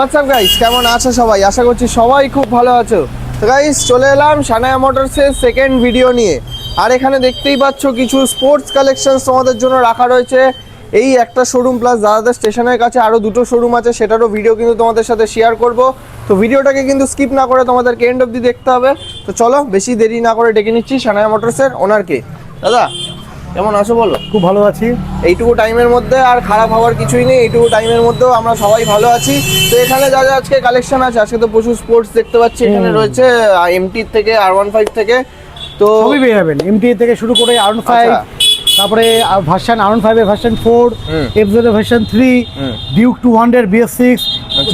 WhatsApp guys কেমন আছো সবাই? আশা করছি সবাই খুব ভালো আছো। তো গাইস চলে এলাম সানায়া মোটরসের সেকেন্ড ভিডিও নিয়ে। আর এখানে দেখতেই পাচ্ছ কিছু স্পোর্টস কালেকশন তোমাদের জন্য রাখা রয়েছে। এই একটা শোরুম প্লাস দাদাদের স্টেশনের কাছে আরও দুটো শোরুম আছে, সেটারও ভিডিও কিন্তু তোমাদের সাথে শেয়ার করব। তো, ভিডিওটাকে কিন্তু স্কিপ না করে তোমাদেরকে এন্ড অবধি দেখতে হবে। তো, চলো, বেশি দেরি না করে ডেকে নিচ্ছি সানায়া মোটরসের ওনারকে দাদা কেমন আছো বলো? খুব ভালো আছি। এইটুকু টাইমের মধ্যে আর খারাপ হওয়ার কিছুই নেই এইটুকু টাইমের মধ্যেও আমরা সবাই ভালো আছি। তো এখানে যা যা আজকে কালেকশন আছে আজকে তো প্রচুর স্পোর্টস দেখতে পাচ্ছি এখানে রয়েছে এমটি থেকে আর ওয়ান ফাইভ থেকে তো সবই পেয়ে যাবেন। এমটি থেকে শুরু করে আরন ফাইভ আচ্ছা। তারপরে ভার্সন আরন ফাইভের version four hmm. FZ version three Duke two hundred BS six.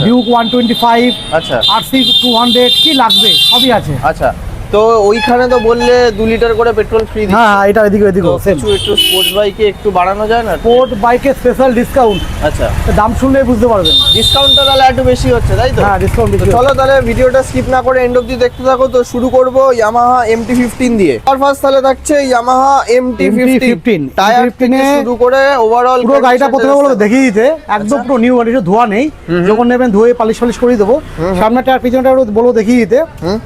Duke one twenty five আচ্ছা। আরসি টু হান্ড্রেড কি লাগবে সবই আছে। আচ্ছা। তো ওইখানে তো বললে দু লিটার করে পেট্রোল ফ্রি হ্যাঁ হ্যাঁ এটা এদিকে এদিকে। কিছু একটু স্পোর্টস বাইকে একটু বাড়ানো যায় না? স্পোর্ট বাইকের স্পেশাল ডিসকাউন্ট আচ্ছা। দাম শুনলেই বুঝতে পারবেন। ডিসকাউন্টটা তাহলে একটু বেশি হচ্ছে তাই তো? হ্যাঁ ডিসকাউন্ট চলো তাহলে ভিডিওটা স্কিপ না করে এন্ড দেখতে থাকো তো শুরু করব ইয়ামাহা এমটি ফিফটিন দিয়ে। আর ফার্স্ট তাহলে থাকছে ইয়ামাহা এমটি ফিফটিন টায়ার থেকে শুরু করে ওভারঅল পুরো গাড়িটা প্রথমে বলো দেখিয়ে দিতে। একদম পুরো নিউ গাড়ি ধোয়া নেই। যখন নেবেন ধুয়ে পালিশ পালিশ করে দেবো। সামনেটা আর পিছনটা বলো দেখিয়ে দিতে।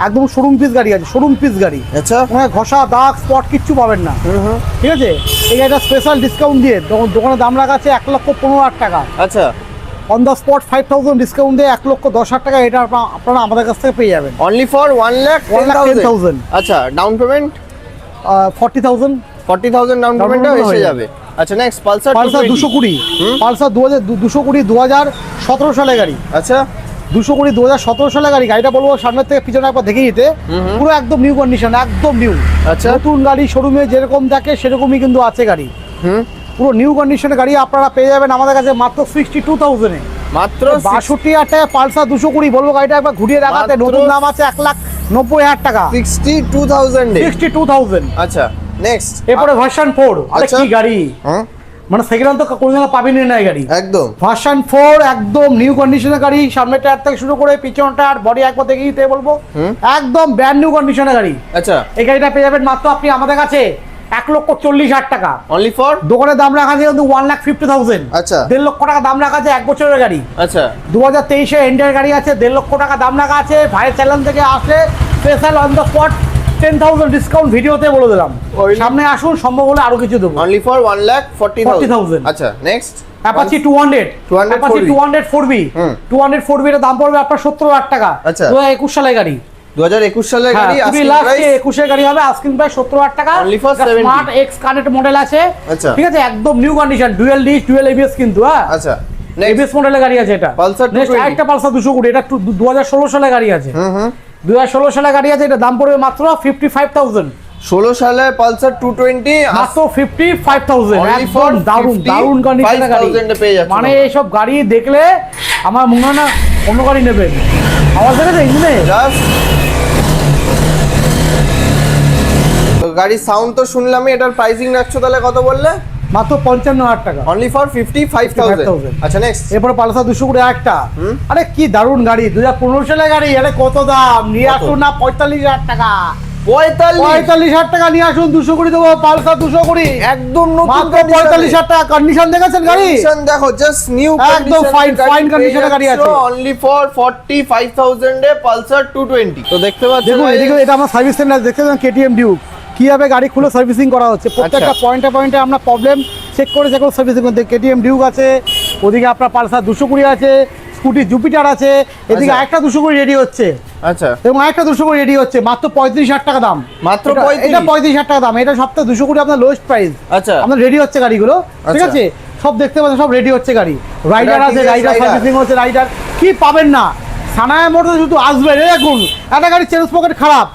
একদম শোরুম পিস গাড়ি আছে শোরুম পিস গাড়ি। আচ্ছা। ওখানে ঘষা দাগ স্পট কিচ্ছু পাবেন না। ঠিক আছে? এই গাড়িটা স্পেশাল ডিসকাউন্ট দিয়ে দোকান- দোকানে দাম রাখা আছে এক লক্ষ পনেরো হাজার টাকা। আচ্ছা। On the spot five thousand discount দিয়ে এক লক্ষ দশ হাজার টাকা এটা আপনারা আমাদের কাছ থেকে পেয়ে যাবেন। Only for one lakh one lakh ten 10,000 আচ্ছা down payment forty thousand forty thousand down payment এসে হয়ে যাবে। আচ্ছা নেক্সট পালসার পালসার দুশো কুড়ি। পালসার দু হাজার দুশো কুড়ি দু হাজার সতেরো সালে গাড়ি। আচ্ছা। দুশো কুড়ি দু হাজার সতেরো সালে গাড়ি। গাড়িটা বলব সামনের থেকে পিছনে একবার দেখে হুম। পুরো একদম নিউ কন্ডিশন একদম নিউ আচ্ছা। নতুন গাড়ি শোরুমে যেরকম থাকে সেরকমই কিন্তু আছে গাড়ি। পুরো নিউ কন্ডিশনের গাড়ি আপনারা পেয়ে যাবেন আমাদের কাছে মাত্র সিক্সটি টু থাউজেন্ডে মাত্র বাষট্টি হাজার টাকা পালসার দুশো কুড়ি বলব গাড়িটা একবার ঘুরিয়ে দেখাতে। নতুন দাম আছে এক লাখ নব্বই হাজার টাকা। Sixty two thousand sixty two thousand আচ্ছা নেক্সট এরপরে ভার্সন ফোর আরে আচ্ছা। কি গাড়ি? হ্যাঁ মানে সেকেন্ড তো কোনো জায়গায় পাবেনই না এই গাড়ি। একদম। ভার্সন ফোর একদম নিউ কন্ডিশনের গাড়ি সামনের টায়ার থেকে শুরু করে পিছন টায়ার বডি একবার দেখে দিতে বলব। একদম ব্র্যান্ড নিউ কন্ডিশনের গাড়ি। আচ্ছা। এই গাড়িটা পেয়ে যাবেন মাত্র আপনি আমাদের কাছে এক লক্ষ চল্লিশ হাজার টাকা। অনলি ফর দোকানের দাম রাখা আছে কিন্তু ওয়ান লাখ ফিফটি থাউজেন্ড আচ্ছা। দেড় লক্ষ টাকা দাম রাখা আছে এক বছরের গাড়ি। আচ্ছা। দু হাজার তেইশে এন্ডের গাড়ি আছে দেড় লক্ষ টাকা দাম রাখা আছে। ভাইয়ের চ্যানেল থেকে আসলে special on the spot ten thousand discount ভিডিওতে বলে দিলাম। সামনে আসুন সম্ভব হলে আরও কিছু দেবো। Only for one lakh forty 40,000 আচ্ছা next Apache two hundred 200 Apache 4B two hundred four B two hundred four বির দাম পড়বে আপনার সত্তর হাজার টাকা। আচ্ছা। দু হাজার একুশ সালের গাড়ি। দু হাজার একুশ সালের হ্যাঁ গাড়ি asking লাস্ট একুশের গাড়ি হবে আস্কিং প্রাইস সত্তর হাজার টাকা। Only for 70 smart X connect model আছে। আচ্ছা। ঠিক আছে একদম new condition dual disc dual ABS কিন্তু হ্যাঁ। আচ্ছা এবিএস মডেলের গাড়ি আছে এটা। Pulsar নেক্সট আরেকটা পালসার দুশো কুড়ি এটা দু হাজার ষোলো সালের গাড়ি আছে। হুম হুম। দু হাজার ষোলো সালের গাড়ি আছে এটা দাম পড়বে মাত্র ফিফটি ফাইভ থাউজেন্ড ষোলো সালে পালসার টু টোয়েন্টি মাত্র ফিফটি ফাইভ থাউজেন্ড একদম কন্ডিশনের গাড়ি। 55,000 এ পেয়ে যাচ্ছেন মানে। এইসব গাড়ি দেখলে আমার মনে হয় না অন্য গাড়ি নেবেন। আওয়াজ ইঞ্জিনে? জাস্ট তো গাড়ির সাউন্ড তো শুনলামই এটার প্রাইসিং রাখছো তাহলে কত বললে? মাত্র পঞ্চান্ন হাজার টাকা। অনলি ফর ফিফটি ফাইভ 55,000 আচ্ছা নেক্সট এরপরে পালসার দুশো কুড়ি একটা। আরে কি দারুণ গাড়ি। দু হাজার পনেরো সালের গাড়ি আরে কত দাম? নিয়ে আসুন না পঁয়তাল্লিশ হাজার টাকা। পঁয়তাল্লিশ? পঁয়তাল্লিশ হাজার টাকা নিয়ে আসুন দুশো কুড়ি দেবো পালসার দুশো কুড়ি। একদম নতুন পঁয়তাল্লিশ হাজার টাকা। কন্ডিশন দেখেছেন গাড়ি? দেখো জাস্ট নিউ একদম condition এর গাড়ি। আছে। অনলি ফর 45000 এ পালসার 220 তো দেখতে পাচ্ছেন দেখুন এটা আমার সার্ভিস সেন্টার দেখতে পাচ্ছেন কেটিএম ডিউক কীভাবে গাড়ি খুলে সার্ভিসিং করা হচ্ছে? প্রত্যেকটা আচ্ছা। পয়েন্টে পয়েন্টে আমরা প্রবলেম চেক করে করে সার্ভিসিং করতে কেটিএম ডিউক আছে ওদিকে আপনার পালসার দুশো কুড়ি আছে স্কুটি জুপিটার আছে এদিকে আচ্ছা। আরেকটা দুশো কুড়ি রেডি হচ্ছে। আচ্ছা। এবং আরেকটা দুশো কুড়ি রেডি হচ্ছে মাত্র পঁয়ত্রিশ হাজার টাকা দাম। মাত্র এটা- পঁয়ত্রিশ। হাজার টাকা দাম এটা সপ্তাহে দুশো কুড়ি আপনার লোয়েস্ট প্রাইস আচ্ছা। আপনার রেডি হচ্ছে গাড়িগুলো ঠিক আচ্ছা। আছে? সব দেখতে পাচ্ছেন সব রেডি হচ্ছে গাড়ি। রাইডার আছে রাইডার সার্ভিসিং হচ্ছে রাইডার কি পাবেন না? সানায় মোটর শুধু আসবে রে দেখুন একটা গাড়ি চেঞ্জ পকেট খারাপ।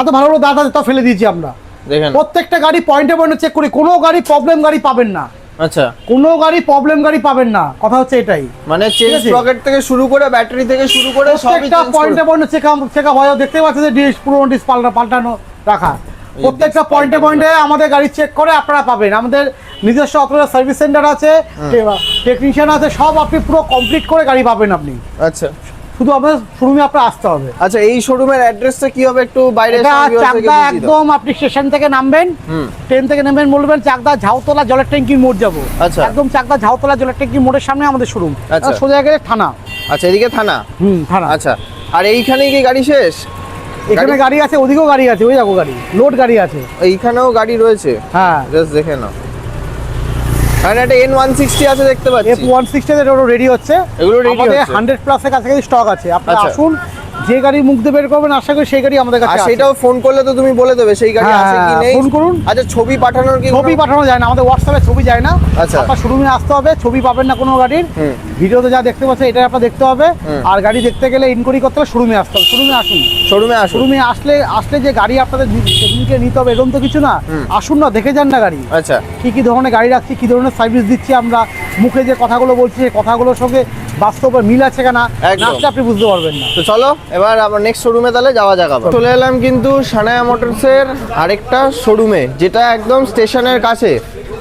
এত ভালো ভালো দাদা তা ফেলে দিয়েছি আমরা। দেখেন। প্রত্যেকটা গাড়ি পয়েন্টে পয়েন্টে চেক করি কোনো গাড়ি প্রবলেম গাড়ি পাবেন না। আচ্ছা। কোনো গাড়ি প্রবলেম গাড়ি পাবেন না কথা হচ্ছে এটাই। মানে চেঞ্জ আছে। পকেট থেকে শুরু করে ব্যাটারি থেকে শুরু করে প্রত্যেকটা পয়েন্টে পয়েন্টে চেক চেক আপ হয়। দেখতে পাচ্ছেন যে ডিস পুরোনো ডিস পাল্টা পাল্টানো রাখা। প্রত্যেকটা পয়েন্টে পয়েন্টে আমাদের গাড়ি চেক করে আপনারা পাবেন। আমাদের নিজস্ব অথবা সার্ভিস সেন্টার আছে টেকনিশিয়ান আছে সব আপনি পুরো কমপ্লিট করে গাড়ি পাবেন আপনি। আচ্ছা। শুধু আপনার শোরুমে আপনার আসতে হবে। আচ্ছা এই শোরুমের অ্যাড্রেসটা কি হবে একটু বাইরে চাকদা একদম আপনি স্টেশন থেকে নামবেন ট্রেন থেকে নেবেন বলবেন চাকদা ঝাউতলা জলের ট্যাঙ্কির মোড় যাব। আচ্ছা। একদম চাকদা ঝাউতলা জলের ট্যাঙ্কির মোড়ের সামনে আমাদের শোরুম আচ্ছা। সোজা গেলে থানা। আচ্ছা এদিকে থানা? হুম থানা। আচ্ছা আর এইখানেই কি গাড়ি শেষ? এখানে গাড়ি- গাড়ি আছে ওদিকেও গাড়ি আছে ওই দেখো গাড়ি লোড গাড়ি আছে। এইখানেও গাড়ি রয়েছে? হ্যাঁ। জাস্ট দেখে নাও। আর একটা এন ওয়ান সিক্সটি আছে দেখতে এফ পাচ্ছি ওয়ান সিক্সটিতে রেডি হচ্ছে। এগুলো আমাদের। হান্ড্রেড প্লাসের কাছাকাছি স্টক আছে। আপনারা আচ্ছা। আসুন যে গাড়ি মুখ দিয়ে বের করবেন আশা করি সেই গাড়ি আমাদের কাছে আছে। সেটাও ফোন করলে তো তুমি বলে দেবে সেই গাড়ি হ্যাঁ, আছে কি হ্যাঁ, নেই। ফোন করুন। আচ্ছা ছবি পাঠানোর কি ছবি পাঠানো যায় না আমাদের হোয়াটসঅ্যাপে ছবি যায় না। আচ্ছা। আপনার শোরুমে আসতে হবে ছবি পাবেন না কোনো গাড়ির। ভিডিওতে যা দেখতে পাচ্ছেন এটাই আপনার দেখতে হবে। আর গাড়ি দেখতে গেলে ইনকোয়ারি করতে হবে শোরুমে আসতে হবে। শোরুমে আসুন। শোরুমে আসুন। শোরুমে আসলে আসলে যে গাড়ি আপনাদের সেদিনকে নিতে হবে এরকম তো কিছু না। আসুন না দেখে যান না গাড়ি। আচ্ছা। কি কি ধরনের গাড়ি রাখছি কি ধরনের সার্ভিস দিচ্ছি আমরা মুখে যে কথাগুলো বলছি সেই কথাগুলোর সঙ্গে বাস্তবে মিল আছে কিনা একদম। আপনি বুঝতে পারবেন না। তো চলো এবার আমার নেক্সট শোরুমে তাহলে যাওয়া যাক চলে এলাম কিন্তু সানায়া মোটরসের আরেকটা শোরুমে যেটা একদম স্টেশনের কাছে।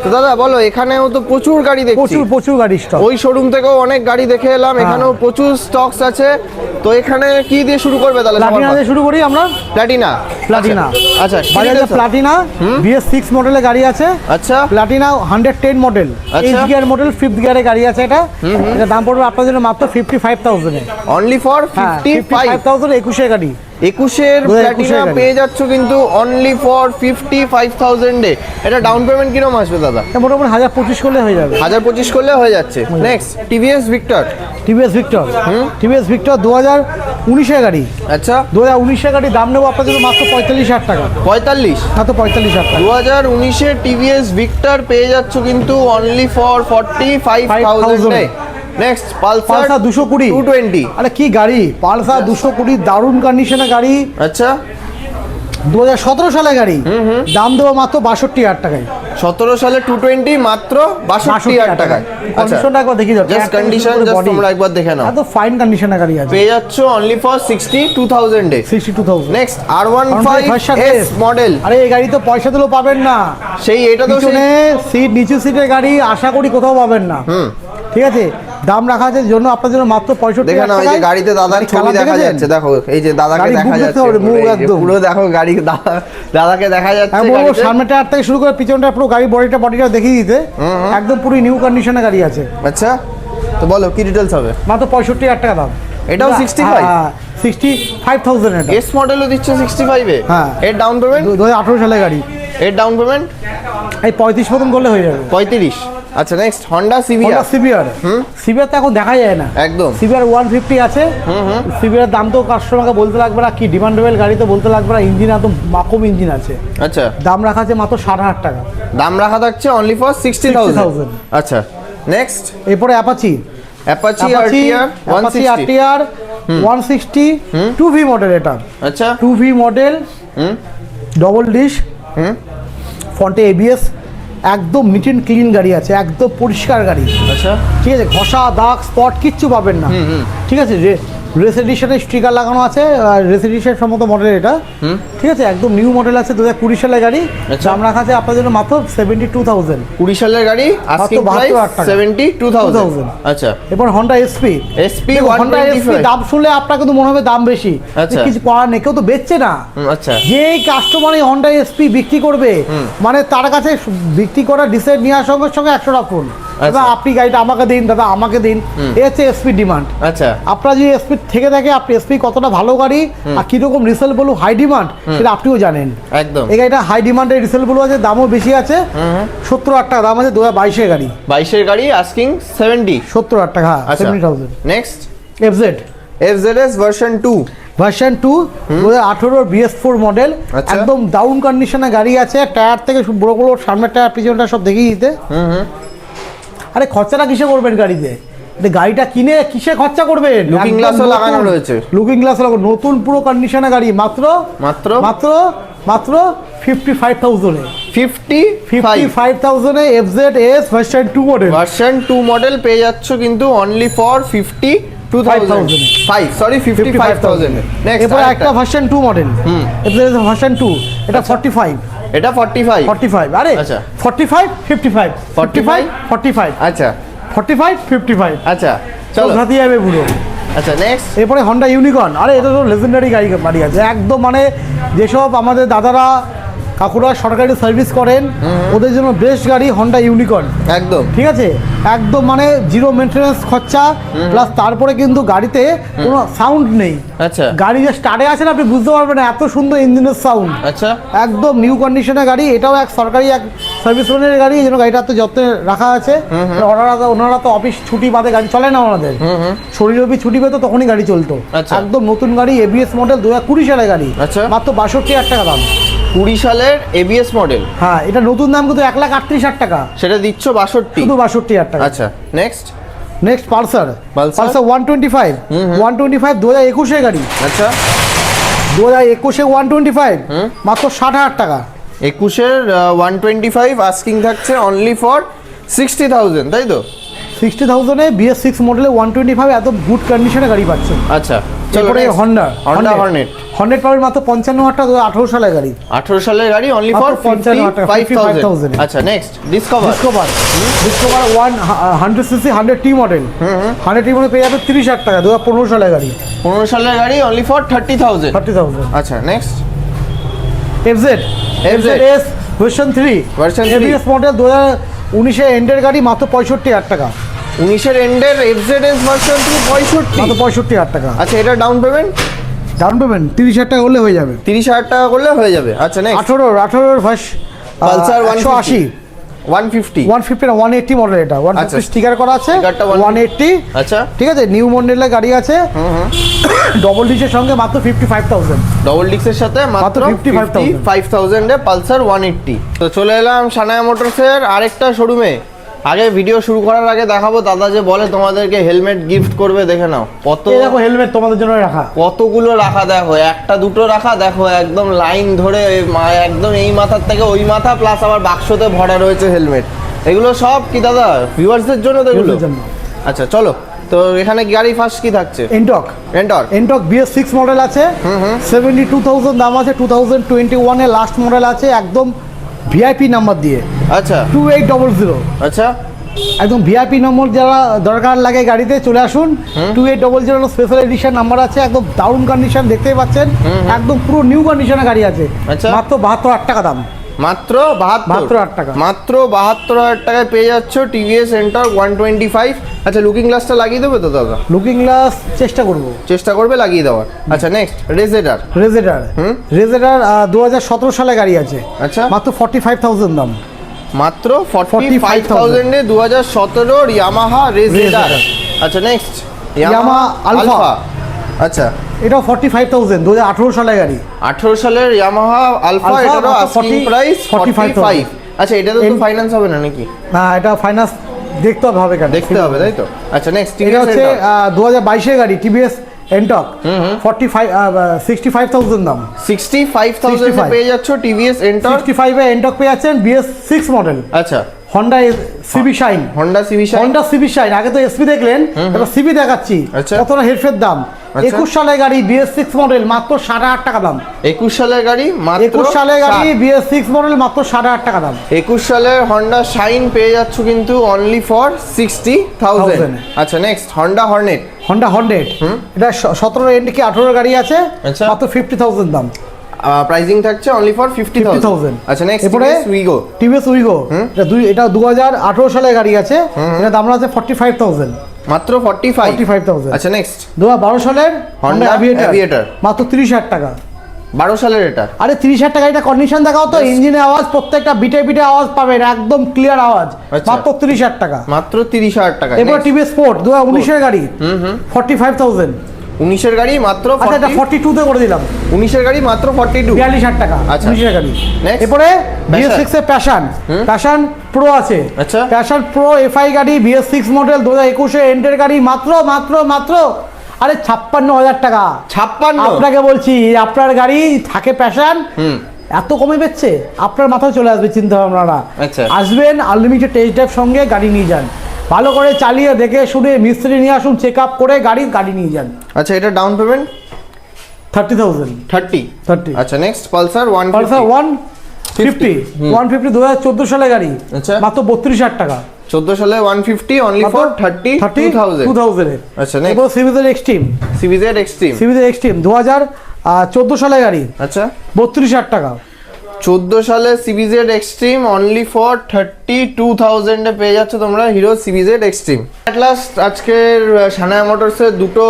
তো দাদা বলো এখানেও তো প্রচুর গাড়ি দেখছি। প্রচুর প্রচুর গাড়ি স্টক ওই শোরুম থেকেও অনেক গাড়ি দেখে এলাম হ্যাঁ। এখানেও প্রচুর স্টকস আছে। তো এখানে কি দিয়ে শুরু করবে তাহলে প্লাটিনা দিয়ে শুরু করি আমরা? প্লাটিনা প্লাটিনা আচ্ছা কি বাজাজের প্লাটিনা বিএস সিক্স মডেলের গাড়ি আছে। আচ্ছা। প্লাটিনা হান্ড্রেড টেন মডেল আচ্ছা। এইচ গিয়ার মডেল ফিফথ গিয়ারের গাড়ি আছে এটা। এটা দাম পড়বে আপনার জন্য মাত্র ফিফটি ফাইভ থাউজেন্ডে অনলি ফর হ্যাঁ fifty fifty five five thousand একুশের গাড়ি। একুশের 2021 প্লাটিনা গাড়ি। পেয়ে যাচ্ছ কিন্তু অনলি ফর ফিফটি ফাইভ থাউজেন্ডে এটা ডাউন পেমেন্ট কীরকম আসবে দাদা? মোটামুটি হাজার পঁচিশ করলে হয়ে যাবে। হাজার পঁচিশ করলে হয়ে যাচ্ছে। Next TVS Victor TVS Victor TVS Victor দু হাজার উনিশের গাড়ি। আচ্ছা। দু হাজার উনিশের গাড়ি দাম নেব আপনার জন্য মাত্র পঁয়তাল্লিশ হাজার টাকা। পঁয়তাল্লিশ? মাত্র পঁয়তাল্লিশ হাজার টাকা। দু হাজার উনিশের টিভিএস ভিক্টর পেয়ে যাচ্ছ কিন্তু অনলি ফর ফর্টি ফাইভ 5,000 থাউজেন্ডে নেক্সট পালসার দুশো কুড়ি। টু টোয়েন্টি আরে কি গাড়ি? পালসার দুশো কুড়ি দারুণ কন্ডিশনের গাড়ি। আচ্ছা। দু হাজার সতেরো সালের গাড়ি। দাম দেবো মাত্র বাষট্টি হাজার টাকায়। সতেরো সালে টু টোয়েন্টি মাত্র বাষট্টি হাজার টাকায়। আচ্ছা। কন্ডিশনটা একবার দেখিয়ে দাও জাস্ট কন্ডিশন জাস্ট তোমরা একবার দেখে নাও। এত ফাইন কন্ডিশনের গাড়ি আছে। পেয়ে যাচ্ছ only for sixty two থাউজেন্ডে sixty two thousand next R one five S model আরে এই গাড়ি তো পয়সা দিলেও পাবেন না। সেই এটা তো পিছনে সিট নিচু সিটের গাড়ি আশা করি কোথাও পাবেন না। ঠিক আছে? দাম রাখা আছে জন্য আপনার জন্য মাত্র পঁয়ষট্টি দেখে নাও এই যে গাড়িতে দাদার ছবি দেখা যাচ্ছে দেখো এই যে দাদাকে দেখা যাচ্ছে মুখ একদম। পুরো দেখো গাড়ি দাদা দাদাকে দেখা যাচ্ছে আমি বলব সামনে টায়ার থেকে শুরু করে পিছনটা পুরো গাড়ি বডিটা বডিটা দেখিয়ে দিতে। একদম পুরো নিউ কন্ডিশনের গাড়ি আছে। আচ্ছা তো বলো কি ডিটেলস হবে? মাত্র পঁয়ষট্টি হাজার টাকা দাম। এটাও 65? সিক্সটি ফাইভ থাউজেন্ড এটা। এস মডেলও দিচ্ছে সিক্সটি ফাইভে হ্যাঁ। এর ডাউন পেমেন্ট দু হাজার আঠেরো সালের গাড়ি। এর ডাউন পেমেন্ট এই পঁয়ত্রিশ মতন করলে হয়ে যাবে। পঁয়ত্রিশ? আচ্ছা নেক্সট হন্ডা সিভিয়া সিবিআর সিবিআর তো এখন দেখা যায় না। একদম। সিবিআর ওয়ান ফিফটি আছে। সিবিআর দাম তো কাস্টমারকে বলতে লাগবে না কি ডিমান্ডেবল গাড়ি তো বলতে লাগবে না ইঞ্জিন একদম মাকম ইঞ্জিন আছে। আচ্ছা। দাম রাখা আছে মাত্র ষাট হাজার টাকা। দাম রাখা থাকছে অনলি ফর সিক্সটি থাউজেন্ড 60,000 আচ্ছা নেক্সট এরপরে Apache Apache RTR one Apache RTR one sixty two V model এটা। আচ্ছা। Two V model hmm. Double disc hmm. ফ্রন্টে এবিএস একদম নিট অ্যান্ড ক্লিন গাড়ি আছে একদম পরিষ্কার গাড়ি। আচ্ছা। ঠিক আছে ঘষা দাগ স্পট কিচ্ছু পাবেন না। ঠিক আছে রেস এডিশনের স্টিকার লাগানো আছে রেস এডিশন সম্মত মডেল এটা। ঠিক আছে একদম নিউ মডেল আছে দু হাজার কুড়ি সালের গাড়ি। আচ্ছা। দাম রাখা আছে আপনার জন্য মাত্র সেভেন্টি টু থাউজেন্ড কুড়ি সালের গাড়ি আজকে প্রাইস 72 সেভেন্টি টু থাউজেন্ড আচ্ছা। এবার Honda SP SP Honda SP 125 দাম শুনলে আপনার কিন্তু মনে হবে দাম বেশি। আচ্ছা। কিছু করার নেই কেউ তো বেচছে না। আচ্ছা। যে কাস্টমার এই হন্ডা এসপি বিক্রি করবে মানে তার কাছে বিক্রি করা ডিসাইড নেওয়ার সঙ্গে সঙ্গে একশো টাকা দাদা আপনি গাড়িটা আমাকে দিন দাদা আমাকে দিন। এ হচ্ছে এসপি ডিমান্ড আচ্ছা। আপনার যদি এসপি থেকে থাকে আপনি এসপি কতটা ভালো গাড়ি আর কীরকম রিসেল বলু হাই ডিমান্ড সেটা আপনিও জানেন। একদম। এই গাড়িটা হাই ডিমান্ডের রিসেল বলু আছে দামও বেশি আছে। সত্তর হাজার টাকা দাম আছে দু হাজার বাইশের গাড়ি। বাইশের গাড়ি আস্কিং সেভেন্টি সত্তর হাজার টাকা আচ্ছা। Seventy thousand next FZ F Z S version two version two দু হাজার আঠেরোর বিএস ফোর মডেল আচ্ছা। একদম ডাউন কন্ডিশনে গাড়ি আছে টায়ার থেকে বড় বড় সামনের টায়ার পিছনটা সব দেখিয়ে দিতে। আরে খরচাটা কিসে করবেন গাড়িতে? গাড়িটা কিনে কিসে খরচা করবেন? লুকিং ও লাগানো রয়েছে। লুকিং গ্লাস লাগানো। নতুন পুরো কন্ডিশনে গাড়ি। মাত্র? মাত্র? মাত্র? মাত্র ফিফটি ফাইভ থাউজেন্ডে fifty fifty five থাউজেন্ডে FZ S version two model version two model পেয়ে যাচ্ছ কিন্তু only for fifty two thousand five sorry fifty five thousand next এরপর একটা version two model FZ version two এটা ফর্টি ফাইভ এটা forty five forty five আরে আচ্ছা। Forty five fifty five forty five 45? Five আচ্ছা। ফর্টি ফাইভ ফিফটি ফাইভ আচ্ছা চলো। হাতি যাবে পুরো আচ্ছা নেক্সট এরপরে হন্ডা ইউনিকর্ন আরে এটা তো লেজেন্ডারি গাড়ি গাড়ি আছে। একদম মানে যেসব আমাদের দাদারা কাকুরা সরকারি সার্ভিস করেন। ওদের জন্য বেস্ট গাড়ি হন্ডা ইউনিকর্ন একদম। ঠিক আছে? একদম মানে জিরো মেনটেন্যান্স খরচা প্লাস তারপরে কিন্তু গাড়িতে কোনো সাউন্ড নেই। আচ্ছা। গাড়ি যে স্টার্টে আছে না আপনি বুঝতে পারবেন না এত সুন্দর ইঞ্জিনের সাউন্ড আচ্ছা। একদম নিউ কন্ডিশনের গাড়ি এটাও এক সরকারি এক সার্ভিস লোনের গাড়ি এই জন্য গাড়িটা তো যত্নে রাখা আছে। ওনারা তো ওনারা তো অফিস ছুটি বাদে গাড়ি চলে না ওনাদের। শরীর রবি ছুটি পেতো তখনই গাড়ি চলতো। আচ্ছা। একদম নতুন গাড়ি এবিএস মডেল দু হাজার কুড়ি সালের গাড়ি। আচ্ছা। মাত্র বাষট্টি হাজার টাকা দাম। কুড়ি সালের এবিএস মডেল হ্যাঁ এটা নতুন দাম কিন্তু এক লাখ আটত্রিশ হাজার টাকা। সেটা দিচ্ছ বাষট্টি। শুধু বাষট্টি হাজার টাকা। আচ্ছা next next Pulsar? Pulsar? One twenty five one twenty five দু হাজার একুশের গাড়ি। আচ্ছা। দু হাজার একুশে ওয়ান টোয়েন্টি ফাইভ মাত্র ষাট হাজার টাকা। একুশের ওয়ান টোয়েন্টি ফাইভ আস্কিং থাকছে অনলি ফর সিক্সটি থাউজেন্ড তাই তো? সিক্সটি থাউজেন্ডে বিএস সিক্স মডেলে ওয়ান টোয়েন্টি ফাইভ এত গুড কন্ডিশনে গাড়ি পাচ্ছে। আচ্ছা তারপরে হন্ডা হন্ডা হর্নেট হন্ড্রেড পাবেন মাত্র পঞ্চান্ন হাজার টাকা হাজার আঠারো সালের গাড়ি। আঠারো সালের গাড়ি অনলি ফর মাত্র 55,000 টাকা, ফাইভ থাউজেন্ড 55,000 আচ্ছা next Discover Discover Discover one hundred CC hundred T model hundred T model পেয়ে যাবে তিরিশ হাজার টাকা দু হাজার পনেরো সালের গাড়ি। পনেরো সালের গাড়ি only for thirty thousand thirty thousand আচ্ছা next FZ FZ S version three three। ABS model দু হাজার উনিশে এন্ডের গাড়ি মাত্র পঁয়ষট্টি হাজার টাকা। উনিশের এন্ডের এফজেড এস ভার্সন থ্রি পঁয়ষট্টি। পঁয়ষট্টি হাজার টাকা। আচ্ছা এটা ডাউন পেমেন্ট ডাউন পেমেন্ট তিরিশ হাজার টাকা করলে হয়ে যাবে। তিরিশ হাজার টাকা করলে হয়ে যাবে। আচ্ছা নেক্সট আঠারোর আঠারোর Pulsar একশো 150 আশি। ওয়ান ফিফটি ওয়ান ফিফটি না ওয়ান এইট্টি মডেল এটা। ওয়ান। ফিফটি স্টিকার করা আছে Stickerটা 150 ওয়ান এইট্টি আচ্ছা। ঠিক আছে নিউ মডেলের গাড়ি আছে। ডবল ডিসের সঙ্গে মাত্র ফিফটি ফাইভ থাউজেন্ড ডবল ডিক্সের সাথে মাত্র 55,000 ফাইভ থাউজেন্ডে পালসার ওয়ান এইট্টি তো চলে এলাম সানায়া মোটরসের আরেকটা শোরুমে আগে ভিডিও শুরু করার আগে দেখাবো দাদা যে বলে তোমাদেরকে হেলমেট গিফট করবে দেখে নাও। কত দেখো হেলমেট তোমাদের জন্য রাখা। কতগুলো রাখা দেখো একটা দুটো রাখা দেখো একদম লাইন ধরে একদম এই মাথার থেকে ওই মাথা প্লাস আবার বাক্সতে ভরা রয়েছে হেলমেট এগুলো সব কি দাদা? ভিউয়ার্সদের জন্য তো এগুলো। আচ্ছা চলো। তো এখানে গাড়ি ফার্স্ট কি থাকছে? Ntorq Ntorq Ntorq BS six model আছে। সেভেন্টি টু থাউজেন্ড দাম আছে টু থাউজেন্ড টোয়েন্টি ওয়ানে লাস্ট মডেল আছে একদম ভিআইপি নাম্বার দিয়ে। আচ্ছা। টু এইট ডবল জিরো আচ্ছা। একদম ভিআইপি নম্বর যারা দরকার লাগে গাড়িতে চলে আসুন। Two eight double zero special edition number আছে। একদম দারুণ কন্ডিশন দেখতে পাচ্ছেন। একদম পুরো নিউ কন্ডিশনে গাড়ি আছে। আচ্ছা। মাত্র বাহাত্তর আট টাকা দাম। মাত্র বাহাত্তর। 72,000 টাকা। মাত্র বাহাত্তর হাজার টাকায় পেয়ে যাচ্ছ TVS Ntorq one twenty five. আচ্ছা লুকিং গ্লাসটা লাগিয়ে দেবে তো দাদা? লুকিং গ্লাস চেষ্টা করব। চেষ্টা করবে লাগিয়ে দেওয়ার। আচ্ছা নেক্সট রেজেডার রেজেডার হুম। রেজেডার দু হাজার সতেরো সালে গাড়ি আছে। আচ্ছা। মাত্র ফর্টি ফাইভ থাউজেন্ড দাম। মাত্র ফর্টি ফাইভ 45,000 থাউজেন্ডে দু হাজার সতেরোর ইয়ামাহা রেজেডার আচ্ছা নেক্সট Yamaha Alpha। আচ্ছা। এটাও ফর্টি ফাইভ থাউজেন্ড দু হাজার আঠেরো সালে গাড়ি। আঠেরো সালের ইয়ামাহা আলফা এটারও আস্কিং প্রাইস ফর্টি 45,000 ফাইভ আচ্ছা এটা তো ফাইন্যান্স হবে না নাকি? না এটা ফাইন্যান্স দেখতে হবে হবে কেন? দেখতে হবে তাই তো? আচ্ছা নেক্সট এটা হচ্ছে দু হাজার বাইশের গাড়ি TVS Ntorq forty five sixty five thousand দাম। সিক্সটি ফাইভ থাউজেন্ড পেয়ে যাচ্ছ টিভিএস এন্টার সিক্সটি ফাইভে এনটক পেয়ে যাচ্ছেন বিএস সিক্স মডেল আচ্ছা। Honda CB Shine Honda CB Honda CB Shine আগে তো এসপি দেখলেন এবার সিবি দেখাচ্ছি। আচ্ছা। কতটা হেডফের দাম। একুশ সালের গাড়ি বিএস সিক্স মডেল মাত্র সাড়ে আট টাকা দাম। একুশ সালের গাড়ি মাত্র একুশ সালের গাড়ি বিএস সিক্স মডেল মাত্র সাড়ে আট টাকা দাম। একুশ সালের হন্ডা শাইন পেয়ে যাচ্ছ কিন্তু অনলি ফর সিক্সটি থাউজেন্ড আচ্ছা next Honda Hornet Honda hundred এটা সতেরো এন্ড কি আঠেরো গাড়ি আছে আচ্ছা। মাত্র ফিফটি থাউজেন্ড দাম। প্রাইসিং থাকছে অনলি ফর ফিফটি থাউজেন্ড আচ্ছা নেক্সট এরপরে উইগো টিভিএস উইগো এটা দুই এটা দু হাজার আঠেরো সালের গাড়ি আছে এটা দাম আছে ফর্টি ফাইভ থাউজেন্ড মাত্র ফর্টি ফাইভ 45,000 আচ্ছা নেক্সট দু হাজার বারো সালের Honda Aviator। মাত্র তিরিশ হাজার টাকা। বারো সালের এটা? আরে তিরিশ হাজার টাকা এটা কন্ডিশন দেখাও তো ইঞ্জিনের আওয়াজ প্রত্যেকটা বিটে বিটে আওয়াজ পাবেন একদম ক্লিয়ার আওয়াজ। আচ্ছা। মাত্র তিরিশ হাজার টাকা। মাত্র তিরিশ হাজার টাকা এবার টিভি স্পোর্ট দু হাজার উনিশের গাড়ি ফর্টি ফাইভ থাউজেন্ড উনিশের গাড়ি মাত্র আচ্ছা ফর্টি টুতে করে দিলাম। উনিশের গাড়ি মাত্র ফর্টি টু বিয়াল্লিশ হাজার টাকা। আচ্ছা। উনিশের গাড়ি। এরপরে বিএস সিক্স এর প্যাশন প্যাশন প্রো আছে। আচ্ছা। প্যাশন প্রো এফআই গাড়ি বিএস সিক্স মডেল দু হাজার একুশে এন্টের গাড়ি। মাত্র মাত্র মাত্র। আরে ছাপ্পান্ন হাজার টাকা। ছাপ্পান্ন। আপনাকে বলছি আপনার গাড়ি থাকে প্যাশন এত কমে পেচ্ছে আপনার মাথায় চলে আসবে চিন্তা ভাবনাটা আচ্ছা। আসবেন আনলিমিটেড টেস্ট ড্রাইভ সঙ্গে গাড়ি নিয়ে যান। ভালো করে চালিয়ে দেখে শুনে মিস্ত্রি নিয়ে আসুন চেক আপ করে গাড়ি গাড়ি নিয়ে যান। আচ্ছা এটা down payment thirty thousand thirty thirty আচ্ছা next Pulsar one Pulsar one fifty one fifty দু হাজার চোদ্দ সালে গাড়ি। আচ্ছা। মাত্র বত্রিশ হাজার টাকা। চোদ্দ সালে one fifty only for thirty thirty thousand two থাউজেন্ডের আচ্ছা. এরপর সিভিজের এক্সট্রিম সিবিজেড এক্সট্রিম সিভিজের এক্সট্রিম দু হাজার চোদ্দ সালে গাড়ি। আচ্ছা। বত্রিশ হাজার টাকা। চোদ্দ সালে CBZ Xtreme only for thirty two থাউজেন্ডে পেয়ে যাচ্ছ তোমরা Hero CBZ Xtreme at last আজকের সানায়া মোটরসের দুটো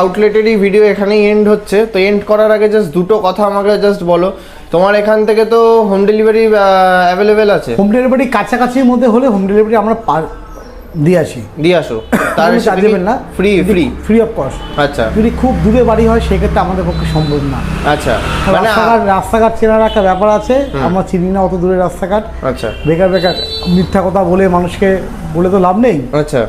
আউটলেটেরই ভিডিও এখানেই এন্ড হচ্ছে। তো এন্ড করার আগে জাস্ট দুটো কথা আমাকে জাস্ট বলো। তোমার এখান থেকে তো হোম ডেলিভারি অ্যাভেলেবেল আছে? হোম ডেলিভারি কাছাকাছির মধ্যে হলে হোম ডেলিভারি আমরা দিয়ে আসি। দিয়ে আসো। তার কোনো দেবেন না। Free free free of cost আচ্ছা। যদি খুব দূরে বাড়ি হয় সেক্ষেত্রে আমাদের পক্ষে সম্ভব না। আচ্ছা। মানে রাস্তাঘাট রাস্তাঘাট চেনার একটা ব্যাপার আছে। আমরা চিনি না অত দূরে রাস্তাঘাট। আচ্ছা। বেকার বেকার মিথ্যা কথা বলে মানুষকে বলে তো লাভ নেই। আচ্ছা।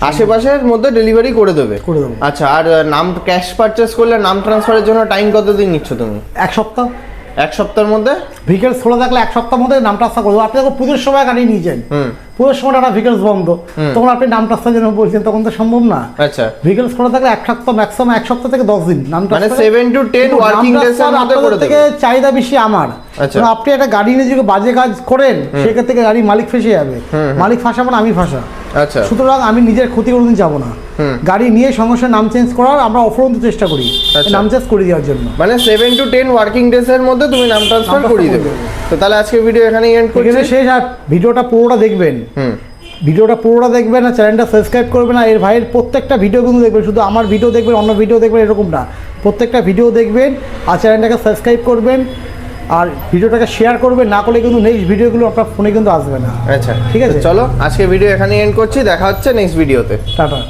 আশেপাশের মধ্যে ডেলিভারি করে দেবে। করে দেবো। আচ্ছা আর নাম ক্যাশ পারচেস করলে নাম ট্রান্সফারের জন্য টাইম কতদিন নিচ্ছ তুমি? এক সপ্তাহ। এক সপ্তাহের মধ্যে? ভিকেলস খোলা থাকলে এক সপ্তাহ মধ্যে নাম ট্রান্সফার করব আপনি পুজোর সময় গাড়ি নিয়েছেন হুম। পুজোর সময় একটা ভিকেলস বন্ধ। তখন আপনি নাম ট্রান্সফার জন্য বলছেন তখন তো সম্ভব না। আচ্ছা। ভিকেলস খোলা থাকলে এক সপ্তাহ ম্যাক্সিমাম এক সপ্তাহ থেকে দশ দিন। নাম মানে সেভেন টু টেন ওয়ার্কিং নাম ডেজ এর মধ্যে করে থেকে চাহিদা বেশি আমার। আচ্ছা। কারণ আপনি একটা গাড়ি নিয়ে যদি বাজে কাজ করেন সেক্ষেত্রে গাড়ি মালিক ফেসে যাবে। মালিক ফাঁসাবো না আমি ফাঁসা। আচ্ছা। সুতরাং আমি নিজের ক্ষতি কোনোদিন যাব না। গাড়ি নিয়ে সঙ্গে নাম চেঞ্জ করার আমরা অফরন্ত চেষ্টা করি। আচ্ছা। নাম চেঞ্জ করে দেওয়ার জন্য। মানে seven to ten working days এর মধ্যে তুমি নাম ট্রান্সফার করিয়ে দেবে। তো তাহলে আজকে ভিডিও এখানেই এন্ড করছি। এখানে শেষ আর ভিডিওটা পুরোটা দেখবেন। ভিডিওটা পুরোটা দেখবেন না চ্যানেলটা সাবস্ক্রাইব করবেন না এর ভাইয়ের প্রত্যেকটা ভিডিও কিন্তু দেখবেন শুধু আমার ভিডিও দেখবেন অন্য ভিডিও দেখবেন এরকম না। প্রত্যেকটা ভিডিও দেখবেন আর চ্যানেলটাকে সাবস্ক্রাইব করবেন আর ভিডিওটাকে শেয়ার করবেন না করলে কিন্তু নেক্সট ভিডিওগুলো আপনার ফোনে কিন্তু আসবে না। আচ্ছা ঠিক আছে। চলো আজকে ভিডিও এখানে এন্ড করছি দেখা হচ্ছে নেক্সট ভিডিওতে টাটা।